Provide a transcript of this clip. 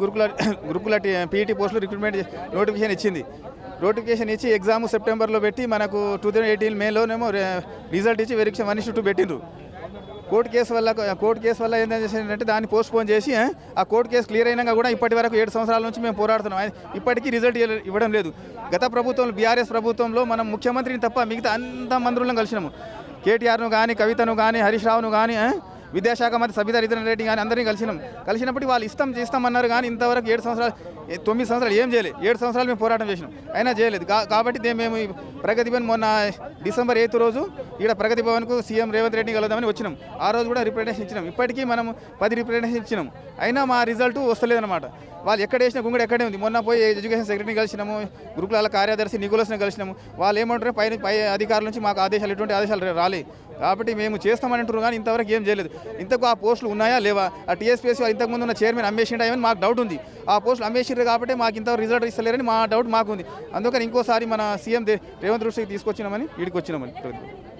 గురుకుల గురుకుల పీఈటీ పోస్టులు రిక్రూట్మెంట్ నోటిఫికేషన్ ఇచ్చింది. నోటిఫికేషన్ ఇచ్చి ఎగ్జామ్ సెప్టెంబర్లో పెట్టి మనకు టూ థౌజండ్ ఎయిటీన్ మేలోనేమో రిజల్ట్ ఇచ్చి వెరిఫికేషన్ వన్ ఇష్యూ టూ పెట్టిండ్రు. కోర్టు కేసు వల్ల కోర్టు కేసు వల్ల ఏం చేసిందంటే దాన్ని పోస్ట్ పోన్ చేసి ఆ, కోర్టు కేసు క్లియర్ అయినాక కూడా ఇప్పటి వరకు ఏడు సంవత్సరాల నుంచి మేము పోరాడుతున్నాం. ఇప్పటికీ రిజల్ట్ ఇవ్వడం లేదు. గత ప్రభుత్వంలో బీఆర్ఎస్ ప్రభుత్వంలో మనం ముఖ్యమంత్రిని తప్ప మిగతా అంత మంత్రులను కలిసినాము. కేటీఆర్ను కానీ కవితను కానీ హరీష్ రావును కానీ విద్యాశాఖ మంత్రి సబితా రితన్ రెడ్డి కానీ అందరినీ కలిసినాం. కలిసినప్పటికీ వాళ్ళు ఇస్తాం చేస్తామన్నారు కానీ ఇంతవరకు ఏడు సంవత్సరాలు తొమ్మిది సంవత్సరాలు ఏం చేయలేదు. ఏడు సంవత్సరాలు మేము పోరాటం చేసినాం. అయినా చేయలేదు. కాబట్టి మేము ప్రగతి భవన్ మొన్న డిసెంబర్ ఎయిత్ రోజు ఇక్కడ ప్రగతి భవన్కు సీఎం రేవంత్ రెడ్డి కలుద్దామని వచ్చినాం. ఆ రోజు కూడా రిప్రజెంటేషన్ ఇచ్చినాం. ఇప్పటికీ మనం పది రిప్రజెంటేషన్ ఇచ్చినాం. అయినా మా రిజల్ట్ వస్తలేదన్నమాట. వాళ్ళు ఎక్కడ వేసిన గుంగడు ఎక్కడే ఉంది. మొన్న పోయి ఎడ్యుకేషన్ సెక్రటరీని కలిసినాము గురుకులాల కార్యదర్శి నిగులస్ని కలిసినాము. వాళ్ళు ఏమంటారు పై పై అధికారుల నుంచి మాకు ఆదేశాలు ఎటువంటి ఆదేశాలు రాలే కాబట్టి మేము చేస్తామని అంటారు కానీ ఇంతవరకు ఏం చేయలేదు. ఇంతకు ఆ పోస్టులు ఉన్నాయా లేవా? ఆ టీఎస్పీఎస్సీ ఇంతకుముందు ఉన్న చైర్మన్ అమ్మేసిండా ఏమని మాకు డౌట్ ఉంది. ఆ పోస్టులు అమ్మేసిండ్రు కాబట్టి మాకు ఇంతవరకు రిజల్ట్ ఇస్తలేరని మా డౌట్ మాకు ఉంది అందుకని ఇంకోసారి మన సీఎం దే- రేవంత్ దృష్టికి తీసుకొచ్చినామని వీడికి వచ్చినామని.